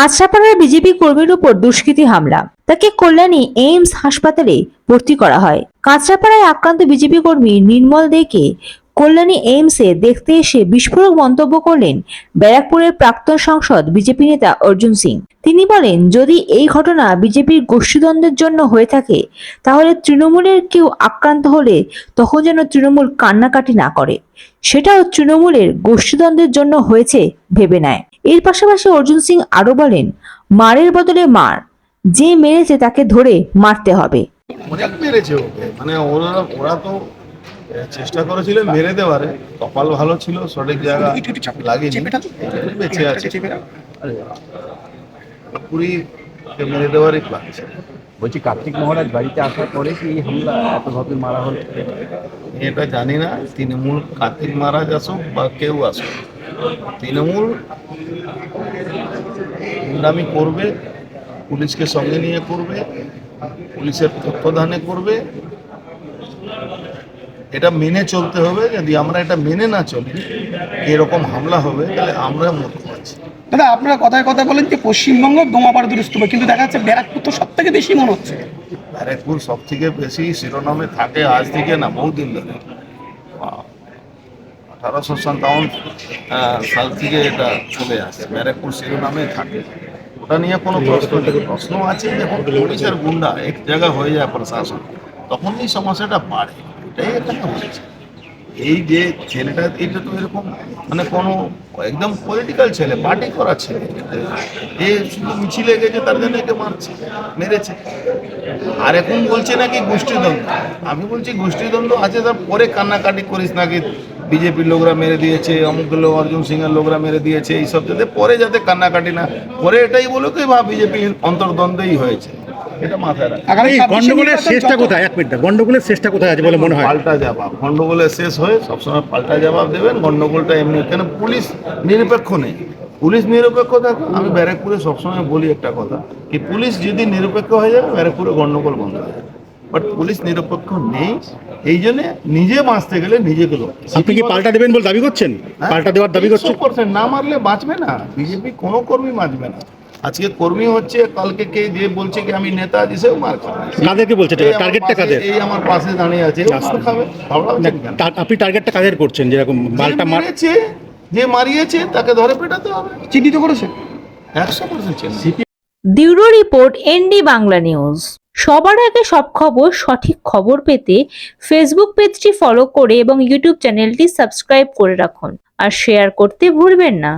কাঁচরাপাড়ার BJP কর্মীর উপর দুষ্কৃতী হামলা। তাকে কল্যাণী এইমস হাসপাতালে ভর্তি করা হয়। কাঁচরাপাড়ায় আক্রান্ত বিজেপি কর্মী নির্মল দেকে কল্যাণী এইমসে দেখতে এসে বিস্ফোরক মন্তব্য করলেন ব্যারাকপুরের প্রাক্তন সংসদ বিজেপি নেতা অর্জুন সিং। তিনি বলেন, যদি এই ঘটনা বিজেপির গোষ্ঠীদ্বন্দ্বের জন্য হয়ে থাকে, তাহলে তৃণমূলের কেউ আক্রান্ত হলে তখন যেন তৃণমূল কান্নাকাটি না করে। সেটাও তৃণমূলের গোষ্ঠীদ্বন্দ্বের জন্য হয়েছে, ভেবে নেয়। এর পাশাপাশি অর্জুন সিং আরও বলেন মারের বদলে মার। যে মেরেছে তাকে ধরে মারতে হবে। অনেক মেরেছে ওকে। মানে ওরা ওরা তো চেষ্টা করেছিল মেরে দেওয়ারে। কপাল ভালো ছিল সঠিক জায়গা লাগেনি। বেঁচে আছে। পুরি মেরে দেওয়ারই ছিল। বলছি কার্তিক মহারাজ বাড়িতে আসার পরে কি এই হামলা এতভাবে মারা হল? এটা জানি না, তৃণমূল কার্তিক মহারাজ আসুক বা কেউ আসুক। তৃণমূল গুন্ডামি করবে, পুলিশকে সঙ্গে নিয়ে করবে, পুলিশের তত্ত্বাবধানে করবে এটা মেনে চলতে হবে যদি আমরা এটা মেনে না চলি এরকম হামলা হবে তাহলে আমরা মূর্খ আছি দাদা আপনারা কথায় কথা বলেন যে পশ্চিমবঙ্গ বোমাবার দুরস্ত কিন্তু দেখা যাচ্ছে ব্যারাকপুর তো সব থেকে বেশি মনে হচ্ছে। ব্যারাকপুর সব থেকে বেশি শিরোনামে থাকে আজ থেকে না বহুদিন ধরে। আঠারোশো সাতাউন সাল থেকে এটা চলে আসছে ব্যারাকপুর শিরোনামে থাকে। ওটা নিয়ে কোনো প্রশ্ন প্রশ্ন আছে যখন পুলিশের গুন্ডা এক জায়গা হয়ে যায় প্রশাসন তখন এই সমস্যাটা বাড়ে। এটাই এখানে হয়েছে এই যে ছেলেটা, এটা তো এরকম মানে কোনো একদম পলিটিক্যাল ছেলে পার্টি করা ছেলে। এ শুধু মিছিলে গেছে, তার জন্য একে মারছে, মেরেছে। আর এখন বলছে নাকি গোষ্ঠীদ্বন্দ্ব। আমি বলছি গোষ্ঠীদ্বন্দ্ব আছে তার পরে কান্নাকাটি করিস নাকি। বিজেপির লোকরা মেরে দিয়েছে, অমুক লোক, অর্জুন সিংয়ের লোকরা মেরে দিয়েছে, এইসব যাতে পরে যাতে কান্নাকাটি না, পরে এটাই বলো কি বা বিজেপি অন্তর্দ্বন্দ্বই হয়েছে। এটা মাথায় রাখ। আগামী গন্ডগোলের শেষটা কোথায়? এক মিনিট গন্ডগোলের শেষটা কোথায় আছে বলে মনে হয়? পাল্টা জবাব। গন্ডগোলের শেষ হয়ে সবসময় পাল্টা জবাব দেবেন। গন্ডগোলটা এমনি কেন পুলিশ নিরপেক্ষ নেই। পুলিশ নিরপেক্ষ আমি ব্যারাকপুরে সবসময় বলি একটা কথা কি পুলিশ যদি নিরপেক্ষ হয়ে যাবে ব্যারাকপুরে গন্ডগোল বন্ধ হয়ে যাবে। বাট পুলিশ নিরপেক্ষ নেই এই জন্য নিজে বাঁচতে গেলে নিজেকে লোক আপনি কি পাল্টা দেবেন বলে দাবি করছেন? পাল্টা দেওয়ার দাবি করছেন? না মারলে বাঁচবে না। বিজেপি কোনো কর্মী বাঁচবে না। আজকে কর্মী হচ্ছে কালকে কে যে বলছে কি আমি নেতা আছি সেও মার খাবে। কাদেরকে বলছে? টার্গেটটা কাদের? এই আমার পাশে দাঁড়িয়ে আছে মার খাবে আপনি টার্গেটটা কাদের করছেন? যেরকম মালটা মার মেরেছে যে মারিয়েছে তাকে ধরে পেটাতে হবে। চিহ্নিত করেছে? একশো percent bureau report ND Bangla news. সবার আগে সব খবর সঠিক খবর পেতে ফেসবুক পেজটি ফলো করে এবং ইউটিউব চ্যানেলটি সাবস্ক্রাইব করে রাখুন। আর শেয়ার করতে ভুলবেন না।